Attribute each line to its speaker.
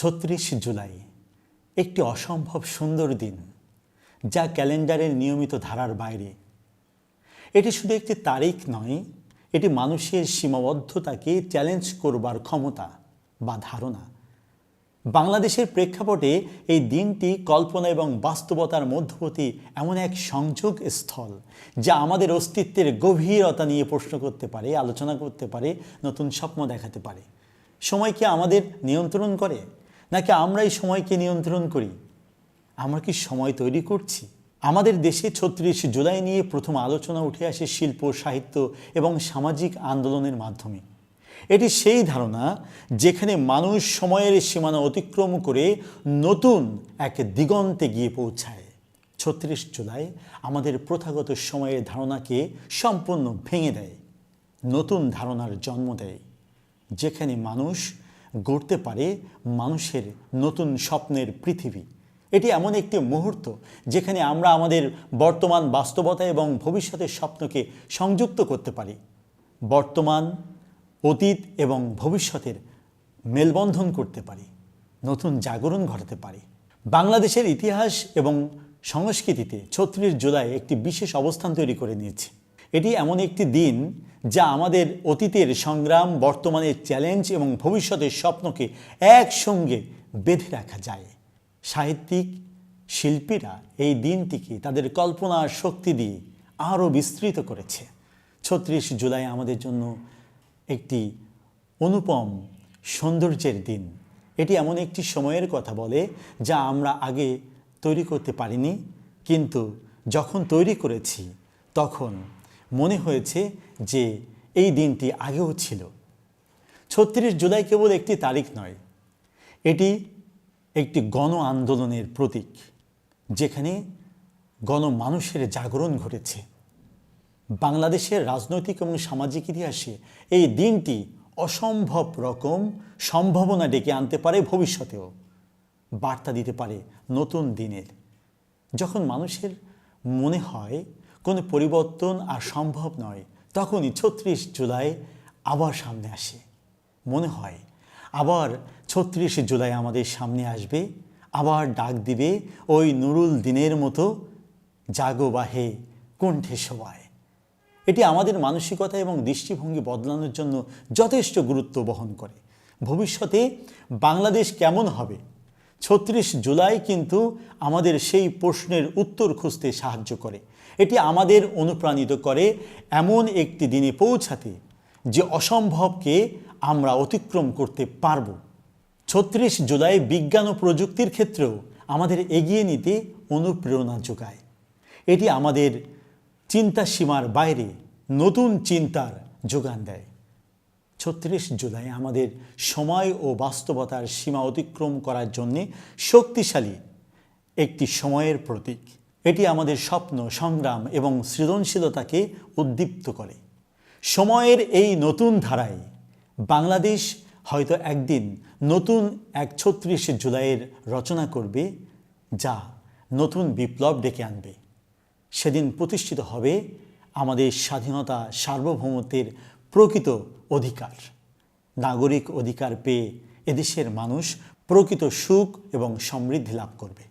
Speaker 1: ছত্রিশ জুলাই, একটি অসম্ভব সুন্দর দিন যা ক্যালেন্ডারের নিয়মিত ধারার বাইরে। এটি শুধু একটি তারিখ নয়, এটি মানুষের সীমাবদ্ধতাকে চ্যালেঞ্জ করবার ক্ষমতা বা ধারণা। বাংলাদেশের প্রেক্ষাপটে এই দিনটি কল্পনা এবং বাস্তবতার মধ্যবর্তী এমন এক সংযোগ স্থল যা আমাদের অস্তিত্বের গভীরতা নিয়ে প্রশ্ন করতে পারে, আলোচনা করতে পারে, নতুন স্বপ্ন দেখাতে পারে। সময় কি আমাদের নিয়ন্ত্রণ করে? নাকি আমরাই সময়কে নিয়ন্ত্রণ করি? আমরা কি সময় তৈরি করছি? আমাদের দেশে ছত্রিশ জুলাই নিয়ে প্রথম আলোচনা উঠে আসে শিল্প, সাহিত্য এবং সামাজিক আন্দোলনের মাধ্যমে। এটি সেই ধারণা যেখানে মানুষ সময়ের সীমানা অতিক্রম করে নতুন এক দিগন্তে গিয়ে পৌঁছায়। ছত্রিশ জুলাই আমাদের প্রথাগত সময়ের ধারণাকে সম্পূর্ণ ভেঙে দেয়, নতুন ধারণার জন্ম দেয়, যেখানে মানুষ গড়তে পারে মানুষের নতুন স্বপ্নের পৃথিবী। এটি এমন একটি মুহূর্ত যেখানে আমরা আমাদের বর্তমান বাস্তবতা এবং ভবিষ্যতের স্বপ্নকে সংযুক্ত করতে পারি। বর্তমান, অতীত এবং ভবিষ্যতের মেলবন্ধন করতে পারি, নতুন জাগরণ ঘটাতে পারি। বাংলাদেশের ইতিহাস এবং সংস্কৃতিতে ছত্রিশ জুলাই একটি বিশেষ অবস্থান তৈরি করে নিয়েছে। এটি এমন একটি দিন যা আমাদের অতীতের সংগ্রাম, বর্তমানের চ্যালেঞ্জ এবং ভবিষ্যতের স্বপ্নকে একসঙ্গে বেঁধে রাখা যায়। সাহিত্যিক, শিল্পীরা এই দিনটিকে তাদের কল্পনার শক্তি দিয়ে আরও বিস্তৃত করেছে। ছত্রিশ জুলাই আমাদের জন্য একটি অনুপম সৌন্দর্যের দিন। এটি এমন একটি সময়ের কথা বলে যা আমরা আগে তৈরি করতে পারিনি, কিন্তু যখন তৈরি করেছি, তখন মনে হয়েছে যে এই দিনটি আগেও ছিল। ছত্রিশ জুলাই কেবল একটি তারিখ নয়, এটি একটি গণ আন্দোলনের প্রতীক, যেখানে গণমানুষের জাগরণ ঘটেছে। বাংলাদেশের রাজনৈতিক এবং সামাজিক ইতিহাসে এই দিনটি অসম্ভব রকম সম্ভাবনা ডেকে আনতে পারে ভবিষ্যতেও। বার্তা দিতে পারে নতুন দিনের। যখন মানুষের মনে হয় কোনো পরিবর্তন আর সম্ভব নয়। তখনই ছত্রিশ জুলাই আবার সামনে আসে। মনে হয়, আবার ছত্রিশ জুলাই আমাদের সামনে আসবে, আবার ডাক দিবে ওই নুরুল দিনের মতো, জাগো বাহে কণ্ঠে সবাই। এটি আমাদের মানসিকতা এবং দৃষ্টিভঙ্গি বদলানোর জন্য যথেষ্ট গুরুত্ব বহন করে। ভবিষ্যতে বাংলাদেশ কেমন হবে ছত্রিশ জুলাই কিন্তু আমাদের সেই প্রশ্নের উত্তর খুঁজতে সাহায্য করে। এটি আমাদের অনুপ্রাণিত করে এমন একটি দিনে পৌঁছাতে যে অসম্ভবকে আমরা অতিক্রম করতে পারব। ছত্রিশ জুলাই বিজ্ঞান ও প্রযুক্তির ক্ষেত্রেও আমাদের এগিয়ে নিতে অনুপ্রেরণা যোগায়। এটি আমাদের চিন্তা সীমার বাইরে নতুন চিন্তার যোগান দেয়। ছত্রিশ জুলাই আমাদের সময় ও বাস্তবতার সীমা অতিক্রম করার জন্যে শক্তিশালী একটি সময়ের প্রতীক। এটি আমাদের স্বপ্ন, সংগ্রাম এবং সৃজনশীলতাকে উদ্দীপ্ত করে। সময়ের এই নতুন ধারায় বাংলাদেশ হয়তো একদিন নতুন এক ছত্রিশ জুলাইয়ের রচনা করবে, যা নতুন বিপ্লব ডেকে আনবে। সেদিন প্রতিষ্ঠিত হবে আমাদের স্বাধীনতা সার্বভৌমত্বের প্রকৃত অধিকার। নাগরিক অধিকার পেয়ে এদেশের মানুষ প্রকৃত সুখ এবং সমৃদ্ধি লাভ করবে।